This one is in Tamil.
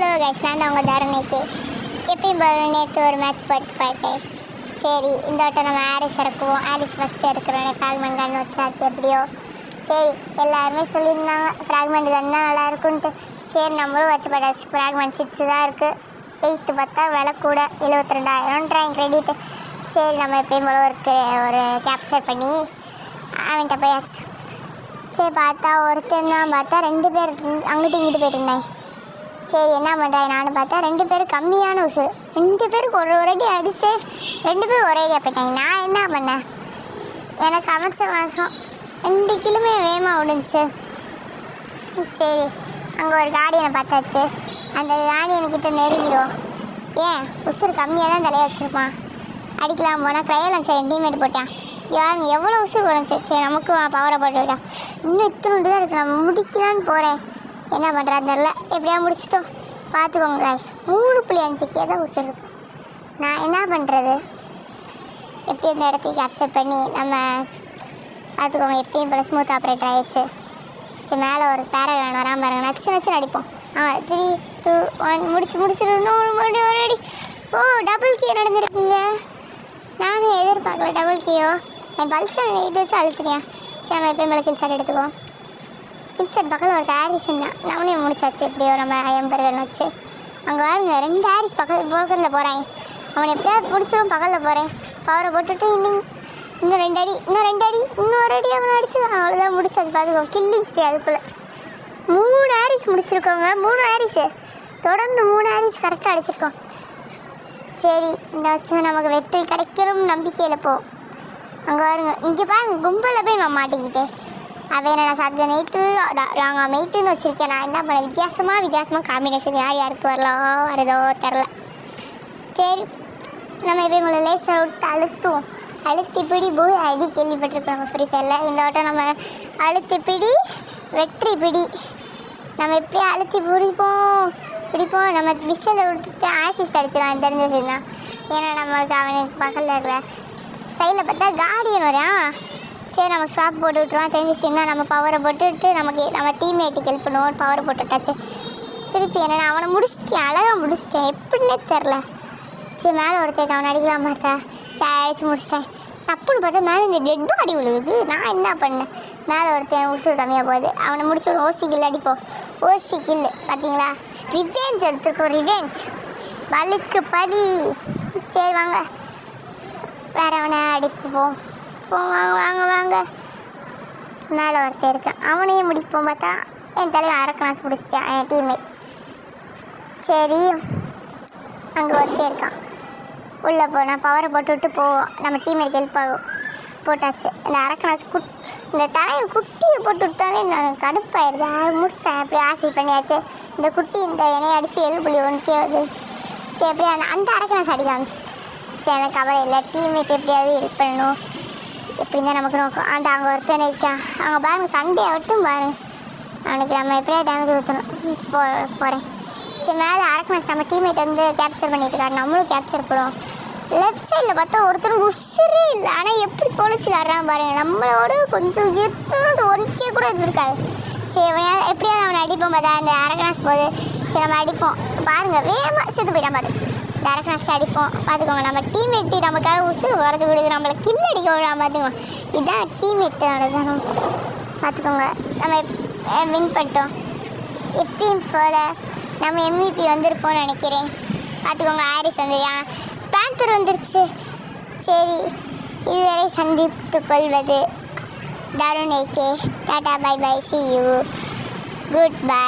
ஹலோ கைஸ் நான் உங்கள் தருணைக்கு எப்பயும் போல நேற்று ஒரு மேட்ச் போட்டு போயிட்டேன். சரி இந்த வட்டம் நம்ம ஆரிஸ் இறக்குவோம். ஆரிஸ் ஃபஸ்ட்டு இருக்கிறோன்னே ஃப்ராக்மெண்ட் கன் வச்சாச்சு எப்படியோ. சரி எல்லாருமே சொல்லியிருந்தாங்க ஃப்ராக்மெண்ட் கன் தான் நல்லா இருக்குன்ட்டு. சரி நம்மளும் வச்சு போட்டாச்சு ஃப்ராக்மெண்ட் சிக்ஸ் தான் இருக்குது எயிட்டு பார்த்தா விலை கூட எழுபத்தி ரெண்டாயிரம் கிரெடிட் சரி நம்ம எப்பயும் போல ஒரு ஒரு கேப்சர் பண்ணி அவன்கிட்ட போயாச்சு. சரி பார்த்தா ஒருத்தன் தான் பார்த்தா ரெண்டு பேர் அங்கிட்டு இங்கிட்டு போயிட்டு இருந்தேன் சரி என்ன பண்ணுறேன் நானும் பார்த்தா ரெண்டு பேரும் கம்மியான உசுறு ரெண்டு பேருக்கு ஒரு ஒரு அடி அடித்து ரெண்டு பேரும் ஒரே அடியாக நான் என்ன பண்ணேன்? எனக்கு அமைச்ச மாதம் ரெண்டு கிலோமே வேகமாக விடுச்சு சரி அங்கே ஒரு கார்டியனை பார்த்தாச்சு. அந்த கார்டியனுக்கிட்ட நெருங்கிடும் ஏன்? உசுறு கம்மியாக தான் தலையை வச்சுருப்பான். அடிக்கலாம் போனால் க்ரையெல்லாம் சரி டீமேட் போட்டான். யார் எவ்வளோ உசுறு போடும் சரி சரி நமக்கு பவரை போட்டு விட்டான். இன்னும் இத்தனை தான் இருக்கு. நான் முடிக்கலான்னு போகிறேன் என்ன பண்ணுறான்னு தெரில எப்படியா முடிச்சிட்டோம்? பார்த்துக்கோங்க காய்ஸ் மூணு புள்ளி அஞ்சுக்கே தான் உசுறு நான் என்ன பண்ணுறது எப்படி இந்த இடத்தையும் கேப்சர் பண்ணி நம்ம பார்த்துக்கோங்க எப்பயும் போல ஸ்மூத் ஆப்ரேட்டர் ஆகிடுச்சு சரி மேலே ஒரு பேரகிரான் வராமல் பாருங்க. நச்சு நச்சு அடிப்போம் ஆ த்ரீ டூ ஒன் முடிச்சு முடிச்சிடணும் மறுபடியும் ஒரு அடி. ஓ டபுள் கீ நடந்துருக்குங்க. நானும் எதிர்பார்க்கல டபுள் கீயோ என் பல்சர் எயிட் வச்சு அழுத்துறியா சரி நம்ம எப்பயும் போல கில்சாட் எடுத்துக்குவோம். பிக்சர் பக்கத்தில் ஒரு ஹாரிஸ் இருந்தான் நம்மளே முடிச்சாச்சு. எப்படியோ நம்ம எம்பர்கள் வச்சு அங்கே பாருங்க ரெண்டு ஹாரிஸ் பக்கத்து பக்கத்தில் போகிறாங்க அவனை எப்படியாவது பிடிச்சிடும் பக்கத்தில் போகிறேன் பவரை போட்டுட்டு இன்னும் இன்னும் ரெண்டு அடி இன்னும் ரெண்டு அடி இன்னும் ஒரு அடி அவனை அடிச்சு அவ்வளோதான் முடிச்சாச்சு. பார்த்துக்கோ கில்லிச்சிட்டு அதுக்குள்ளே. மூணு ஹாரிஸ் முடிச்சிருக்கோங்க. மூணு ஹாரிஸு தொடர்ந்து மூணு ஹாரிஸ் கரெக்டாக அடிச்சிருக்கோம். சரி இந்த வச்சு நமக்கு வெற்றி கிடைக்கணும் நம்பிக்கையில் போ. அங்கே பாருங்க இங்கே பாருங்க கும்பலில் போய் நான் மாட்டிக்கிட்டேன். அவன் நான் சப்த நைட்டு நாங்கள் மெய்ட்டுன்னு வச்சுருக்கேன். நான் என்ன பண்ணேன் வித்தியாசமாக வித்தியாசமாக காம்பினேஷன் யார் யாருக்கு வரலாம் வரதோ தெரில சரி நம்ம இப்போ உங்களை லேசர் விட்டு அழுத்துவோம். அழுத்தி பிடி போய் ஐடி கேள்விப்பட்டிருக்கோம் நம்ம ஃப்ரீ ஃபயரில் இந்த வட்டம் நம்ம அழுத்தி பிடி வெற்றி பிடி. நம்ம எப்படி அழுத்தி பிடிப்போம் பிடிப்போம். நம்ம விசில் விட்டுட்டு ஆசிஸ் அடிச்சிடுவான் தெரிஞ்ச விஷயம் தான் ஏன்னா நம்மளுக்கு அவனுக்கு பக்கத்தில் இருக்கிற சைடில் பார்த்தா கார்டியன் வரான் சரி நம்ம ஸ்வாப் போட்டு விட்ருவான் தெரிஞ்சிச்சுன்னா நம்ம பவரை போட்டுட்டு நமக்கு நம்ம டீம்மேட்டுக்கு ஹெல்ப் பண்ணுவோம். பவரை போட்டு விட்டாச்சு திருப்பி என்ன அவனை முடிச்சிட்டேன். அழகாக முடிச்சிட்டேன். எப்படின்னே தெரில சரி மேலே ஒருத்தருக்கு அவனை அடிக்கலாம் பார்த்தா. சரி அடிச்சு முடிச்சிட்டேன். தப்புன்னு பார்த்தா மேலே இந்த டெட் பாடி விழுகுது. நான் என்ன பண்ணேன்? மேலே ஒருத்தன் உசுறு கம்மியாக போகுது. அவனை முடிச்சு ஒரு ஓசி கில் அடிப்போம். ஓசி கில் பார்த்தீங்களா? ரிவேஞ்ச் எடுத்துருக்கோம் ரிவேஞ்ச் வலுக்கு பலி. சரி வாங்க. வேற அவனை அடிப்போம்? போ வாங்க வாங்க வாங்க. மேலே ஒருத்தர் இருக்கான் அவனையும் முடிப்போம் பார்த்தா என் தலையில் அரை கிளாஸ் பிடிச்சிட்டான் என் டீம்மேட் சரி அங்கே ஒருத்தர் இருக்கான் உள்ளே போனால் பவரை போட்டு விட்டு போவோம் நம்ம டீமேட் ஹெல்ப் ஆகும் போட்டாச்சு. இந்த அரக்கனாஸ் குட் இந்த தலையை குட்டியை போட்டு விட்டாலே நான் கடுப்பாயிருது ஆ, முடிச்சிட்டேன் அப்படி ஆசை பண்ணியாச்சு. இந்த குட்டி இந்த எண்ணெய் அடித்து எள்ளு புள்ளி ஒன்றுக்கே வந்துருச்சு. சரி அப்படியே அந்த அந்த அரக்கனாஸ் அடிக்க ஆரம்பிச்சிச்சு சரி எனக்கு கவலை இல்லை. டீம்மேட் எப்படியாவது ஹெல்ப் பண்ணணும். எப்படின்னு நமக்கு நோக்கம் அந்த அங்கே ஒருத்தன் இருக்கான் அவங்க பாருங்க சண்டே ஆகட்டும் பாருங்க அவனுக்கு நம்ம எப்படியா டேமேஜ் ஊற்றணும் போ போகிறேன் சரி மேலே அரக்கனாஸ் நம்ம டீம்மேட் வந்து கேப்சர் பண்ணிட்டு இருக்காரு. நம்மளும் கேப்சர் பண்ணுவோம் லெஃப்ட் சைடில் பார்த்தா ஒருத்தனுக்கு உசுரே இல்லை. ஆனால் எப்படி பொழிச்சு விளாட்றான் பாருங்க நம்மளோட கொஞ்சம் எத்தனோட ஒன்றிக்கே கூட இருக்காது. சரி அவனையா எப்படியாவது அவனை அடிப்போம் பார்த்தா அந்த அரக்கனாஸ் போகுது சரி நம்ம அடிப்போம். பாருங்கள் வேகமாக செத்து போயிட்டான் பாரு. இந்த அரக்கனாஸ் அடிப்போம். பார்த்துக்கோங்க நம்ம டீம்மேட்டு நமக்காக உசுறு உரத்து கொடுக்குது நம்மளை கில்லடிக்க அடிக்க விடாம பார்த்துக்கோங்க இதுதான் டீம்மேட்டோட தானம் பார்த்துக்கோங்க நம்ம வின் பண்ணிட்டோம். எப்பயும் போல நம்ம எம்இபி வந்திருப்போம்னு நினைக்கிறேன். பார்த்துக்கோங்க ஆரிஸ் வந்துயா பேந்தர் வந்துருச்சு. சரி இதுவரை சந்தித்து கொள்வது Tarun AK tata bye bye see you goodbye